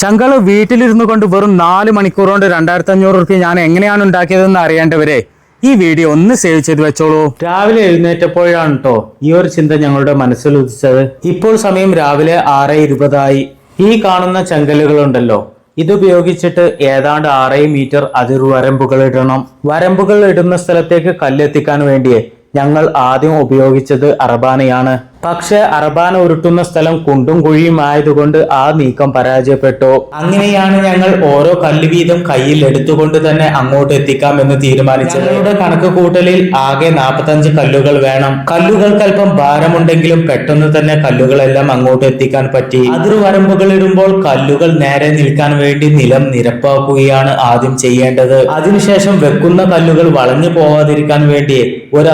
ചങ്കൾ വീട്ടിലിരുന്നു കൊണ്ട് വെറും നാല് മണിക്കൂർ കൊണ്ട് രണ്ടായിരത്തി അഞ്ഞൂറ് റുപ്യ ഞാൻ എങ്ങനെയാണ് ഉണ്ടാക്കിയതെന്ന് അറിയേണ്ടവരെ ഈ വീഡിയോ ഒന്ന് സേവ് ചെയ്ത് വെച്ചോളൂ. രാവിലെ എഴുന്നേറ്റപ്പോഴാണ് കേട്ടോ ഈ ഒരു ചിന്ത ഞങ്ങളുടെ മനസ്സിൽ ഉദിച്ചത്. ഇപ്പോൾ സമയം രാവിലെ ആറ് ഇരുപതായി. ഈ കാണുന്ന ചെങ്കല്ലുകളുണ്ടല്ലോ ഇത് ഉപയോഗിച്ചിട്ട് ഏതാണ്ട് ആറേ മീറ്റർ അതിർ വരമ്പുകൾ ഇടണം. വരമ്പുകൾ ഇടുന്ന സ്ഥലത്തേക്ക് കല്ലെത്തിക്കാൻ വേണ്ടിയേ ഞങ്ങൾ ആദ്യം ഉപയോഗിച്ചത് അറബാനയാണ്. പക്ഷെ അറബാന ഉരുട്ടുന്ന സ്ഥലം കുണ്ടും കുഴിയും ആയതുകൊണ്ട് ആ നീക്കം പരാജയപ്പെട്ടു. അങ്ങനെയാണ് ഞങ്ങൾ ഓരോ കല്ല് വീതം കയ്യിൽ എടുത്തുകൊണ്ട് തന്നെ അങ്ങോട്ട് എത്തിക്കാം എന്ന് തീരുമാനിച്ചത്. ഞങ്ങളുടെ കണക്ക് കൂട്ടലിൽ ആകെ നാൽപ്പത്തഞ്ച് കല്ലുകൾ വേണം. കല്ലുകൾക്ക് അല്പം ഭാരമുണ്ടെങ്കിലും പെട്ടെന്ന് തന്നെ കല്ലുകളെല്ലാം അങ്ങോട്ട് എത്തിക്കാൻ പറ്റി. അതിർ വരമ്പുകൾ ഇടുമ്പോൾ കല്ലുകൾ നേരെ നിൽക്കാൻ വേണ്ടി നിലം നിരപ്പാക്കുകയാണ് ആദ്യം ചെയ്യേണ്ടത്. അതിനുശേഷം വെക്കുന്ന കല്ലുകൾ വളഞ്ഞു പോവാതിരിക്കാൻ വേണ്ടി ഒരു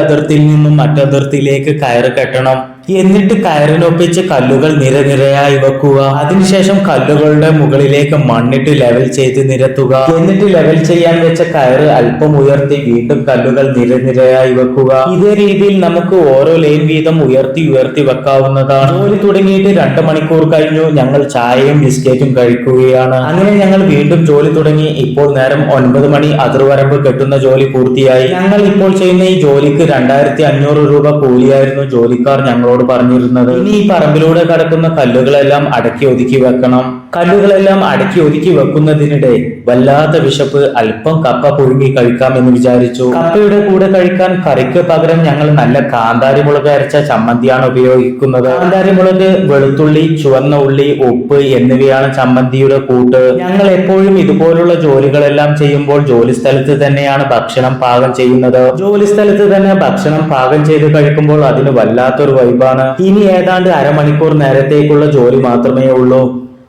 നിന്നും മറ്റതിർത്തിയിലേക്ക് കയറി കെട്ടണം. എന്നിട്ട് കയറിനൊപ്പിച്ച് കല്ലുകൾ നിരനിരയായി വെക്കുക. അതിനുശേഷം കല്ലുകളുടെ മുകളിലേക്ക് മണ്ണിട്ട് ലെവൽ ചെയ്ത് നിരത്തുക. എന്നിട്ട് ലെവൽ ചെയ്യാൻ വെച്ച കയറ് അല്പം ഉയർത്തി വീണ്ടും കല്ലുകൾ നിരനിരയായി വെക്കുക. ഇതേ രീതിയിൽ നമുക്ക് ഓരോ ലൈൻ വീതം ഉയർത്തി ഉയർത്തി വെക്കാവുന്നതാണ്. ജോലി തുടങ്ങിയിട്ട് രണ്ട് മണിക്കൂർ കഴിഞ്ഞു. ഞങ്ങൾ ചായയും ബിസ്ക്കറ്റും കഴിക്കുകയാണ്. അങ്ങനെ ഞങ്ങൾ വീണ്ടും ജോലി തുടങ്ങി. ഇപ്പോൾ നേരം ഒൻപത് മണി. അതിർവരമ്പ് കെട്ടുന്ന ജോലി പൂർത്തിയായി. ഞങ്ങൾ ഇപ്പോൾ ചെയ്യുന്ന ഈ ജോലിക്ക് രണ്ടായിരത്തി അഞ്ഞൂറ് രൂപ കൂലിയായിരുന്നു. ജോലിക്കാർ ഞങ്ങളോട് പറഞ്ഞിരുന്നത് ഇനി ഈ പറമ്പിലൂടെ കടക്കുന്ന കല്ലുകളെല്ലാം അടക്കി ഒതുക്കി വെക്കണം. കല്ലുകളെല്ലാം അടക്കി ഒതുക്കി വെക്കുന്നതിനിടെ വല്ലാത്ത വിശപ്പ് അല്പം കപ്പ പുഴുങ്ങി കഴിക്കാം എന്ന് വിചാരിച്ചു. കപ്പയുടെ കൂടെ കഴിക്കാൻ കറിക്ക് പകരം ഞങ്ങൾ നല്ല കാന്താരി മുളക് അരച്ച ചമ്മന്തിയാണ് ഉപയോഗിക്കുന്നത്. കാന്താരി മുളക് വെളുത്തുള്ളി ചുവന്ന ഉള്ളി ഉപ്പ് എന്നിവയാണ് ചമ്മന്തിയുടെ കൂട്ട്. ഞങ്ങൾ എപ്പോഴും ഇതുപോലുള്ള ജോലികളെല്ലാം ചെയ്യുമ്പോൾ ജോലി സ്ഥലത്ത് തന്നെയാണ് ഭക്ഷണം പാകം ചെയ്യുന്നത്. ജോലി സ്ഥലത്ത് തന്നെ ഭക്ഷണം പാകം ചെയ്ത് കഴിക്കുമ്പോൾ അതിന് വല്ലാത്തൊരു വൈബാണ് ഇനി ഏതാണ്ട് അരമണിക്കൂർ നേരത്തേക്കുള്ള ജോലി മാത്രമേ ഉള്ളൂ.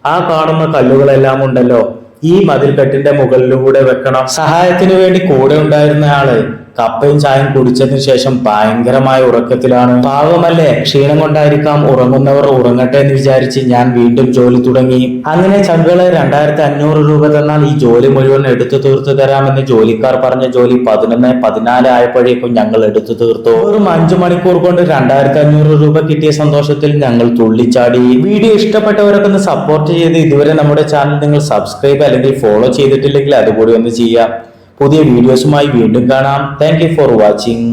ആ കാണുന്ന കല്ലുകളെല്ലാം ഉണ്ടല്ലോ. ഈ മതിൽക്കെട്ടിന്റെ മുകളിലൂടെ വെക്കണം. സഹായത്തിനു വേണ്ടി കൂടെ ഉണ്ടായിരുന്ന ആൾ കപ്പയും ചായയും കുടിച്ചതിന് ശേഷം ഭയങ്കരമായ ഉറക്കത്തിലാണ്. പാവമല്ലേ? ക്ഷീണം കൊണ്ടായിരിക്കാം ഉറങ്ങുന്നവർ ഉറങ്ങട്ടെ എന്ന് വിചാരിച്ച് ഞാൻ വീണ്ടും ജോലി തുടങ്ങി. അങ്ങനെ ചങ്കൾ രണ്ടായിരത്തി അഞ്ഞൂറ് രൂപ തന്നാൽ ഈ ജോലി മുഴുവൻ എടുത്തു തീർത്തു തരാമെന്ന് ജോലിക്കാർ പറഞ്ഞ ജോലി പതിനൊന്ന് പതിനാല് ആയപ്പോഴേക്കും ഞങ്ങൾ എടുത്തു തീർത്തു. വെറും അഞ്ചു മണിക്കൂർ കൊണ്ട് രണ്ടായിരത്തി അഞ്ഞൂറ് രൂപ കിട്ടിയ സന്തോഷത്തിൽ ഞങ്ങൾ തുള്ളിച്ചാടി. വീഡിയോ ഇഷ്ടപ്പെട്ടവരൊക്കെ ഒന്ന് സപ്പോർട്ട് ചെയ്ത് ഇതുവരെ നമ്മുടെ ചാനൽ നിങ്ങൾ സബ്സ്ക്രൈബ് അല്ലെങ്കിൽ ഫോളോ ചെയ്തിട്ടില്ലെങ്കിൽ അതുകൂടി ഒന്ന് ചെയ്യാം. പുതിയ വീഡിയോസുമായി വീണ്ടും കാണാം. Thank for watching